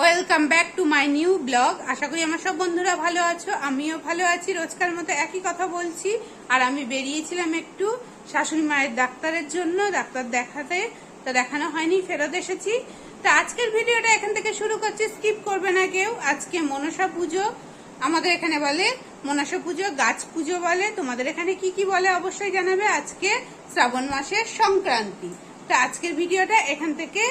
Welcome back to my new blog আশা করি আমার সব বন্ধুরা ভালো আছো। আমিও ভালো আছি। রোজকার মতো একই কথা বলছি। আর আমি বেরিয়েছিলাম একটু শাশুড়ি মায়ের ডাক্তারের জন্য, ডাক্তার দেখাতে। তো দেখানো হয়নি, ফেরত এসেছি। তো আজকের ভিডিওটা এখান থেকে শুরু করছি। স্কিপ করবে না কেউ। আজকে মনসা পুজো। আমাদের এখানে বলে মনসা পুজো, গাছ পুজো বলে। তোমাদের এখানে কি কি বলে অবশ্যই জানাবে আজকে শ্রাবণ মাসের সংক্রান্তি। তো আজকের ভিডিওটা এখান থেকে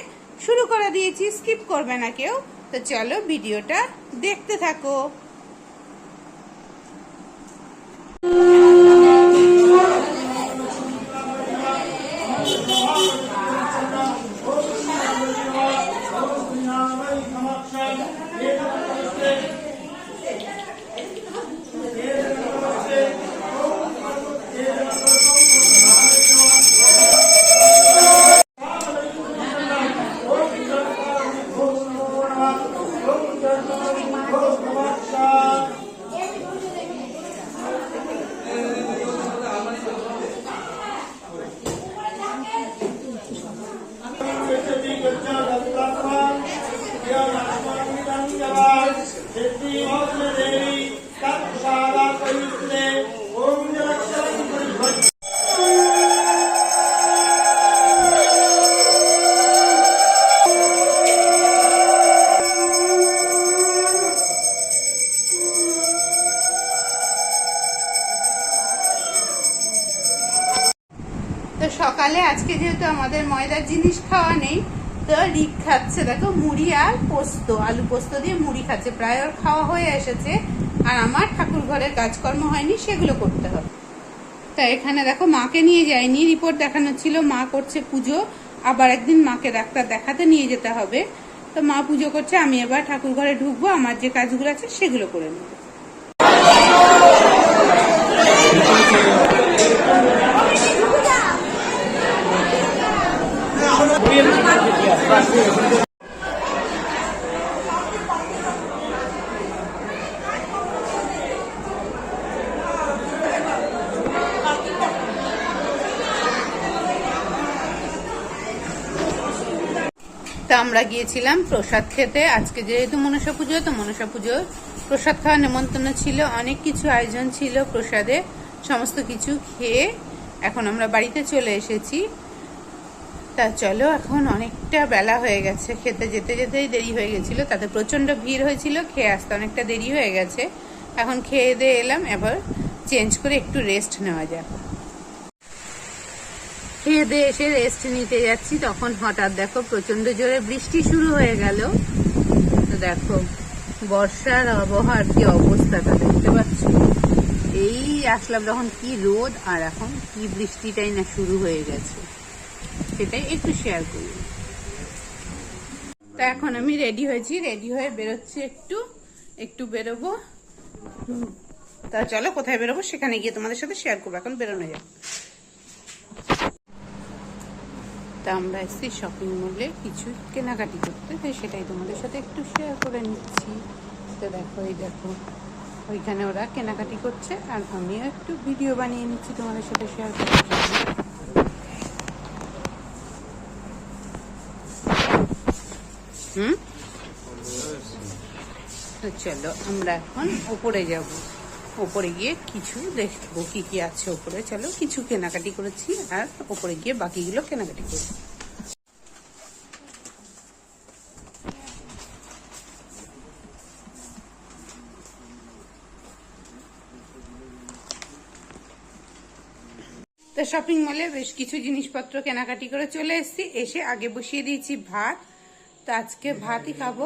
শুরু করে দিয়েছি স্কিপ করবে না কেউ। তো চলো ভিডিওটা দেখতে থাকো ఓం তো সকালে আজকে যেহেতু আমাদের ময়দার জিনিস খাওয়া নেই তো রিক খাচ্ছে, দেখো মুড়ি আর পোস্ত, আলু পোস্ত দিয়ে মুড়ি খাচ্ছে। প্রায় ওর খাওয়া হয়ে এসেছে, আর আমার ঠাকুর ঘরের কাজকর্ম হয়নি, সেগুলো করতে হবে। তা এখানে দেখো মাকে নিয়ে যায়নি, রিপোর্ট দেখানো ছিল, মা করছে পুজো, আবার একদিন মাকে ডাক্তার দেখাতে নিয়ে যেতে হবে। তো মা পুজো করছে, আমি এবার ঠাকুর ঘরে ঢুকবো, আমার যে কাজগুলো আছে সেগুলো করে নেব। তা আমরা গিয়েছিলাম প্রসাদ খেতে। আজকে যেহেতু মনসা পুজো, তো মনসা পুজো প্রসাদ খাওয়ার নেমন্তন্ন ছিল, অনেক কিছু আয়োজন ছিল প্রসাদে, সমস্ত কিছু খেয়ে এখন আমরা বাড়িতে চলে এসেছি। তা চলো, এখন অনেকটা বেলা হয়ে গেছে। খেতে যেতে যেতেই দেরি হয়ে গেছিল। তাতে প্রচণ্ড ভিড় হয়েছিল, খেয়ে আসতে অনেকটা দেরি হয়ে গেছে। এখন খেয়ে দিয়ে এলাম, এবার চেঞ্জ করে একটু রেস্ট নেওয়া যাক। খেয়ে দিয়ে এসে রেস্ট নিতে যাচ্ছি, তখন হঠাৎ দেখো প্রচণ্ড জোরে বৃষ্টি শুরু হয়ে গেল। তো দেখো, বর্ষার আবহাওয়ার কি অবস্থাটা দেখতে পাচ্ছ? এই আসলাম, তখন কি রোদ, আর এখন কি বৃষ্টিটাই না শুরু হয়ে গেছে। সেটাই একটু শেয়ার করি। তা এখন আমি রেডি হয়েছি রেডি হয়ে বেরোচ্ছি একটু একটু বেরোবো। তা চলো কোথায় বেরোবো সেখানে গিয়ে তোমাদের সাথে শেয়ার করব, এখন বেরোনো যাক। তা আমরা এসেছি শপিং মলে কিছু কেনাকাটি করতে, তাই সেটাই তোমাদের সাথে একটু শেয়ার করে নিচ্ছি। তো দেখো, এই দেখো, ওইখানে ওরা কেনাকাটি করছে, আর আমিও একটু ভিডিও বানিয়ে নিচ্ছি তোমাদের সাথে শেয়ার করার হুম? তো চলো, আমরা এখন ওপরে যাব। ওপরে গিয়ে কিছু দেখব কি কি আছে ওপরে। চলো, কিছু কেনাকাটি করেছি আর ওপরে গিয়ে বাকিগুলো কেনাকাটি করব তো শপিং মলে বেশ কিছু জিনিসপত্র কেনাকাটি করে চলে এসেছি। এসে আগে বসিয়ে দিয়েছি ভাত তো আজকে ভাতই খাব।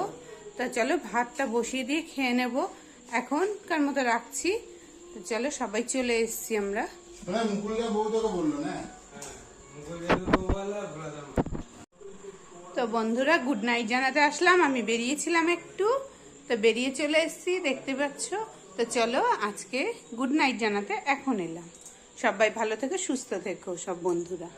তা চলো ভাতটা বসিয়ে দিয়ে খেয়ে নেব। এখনকার মতো রাখছি? তো চলো সবাই চলে এসেছি আমরা। তো বন্ধুরা গুড নাইট জানাতে আসলাম। আমি বেরিয়েছিলাম একটু। তো বেরিয়ে চলে এসেছি দেখতে পাচ্ছ? তো চলো আজকে গুড নাইট জানাতে এখন এলাম। সবাই ভালো থেকো সুস্থ থেকো সব বন্ধুরা।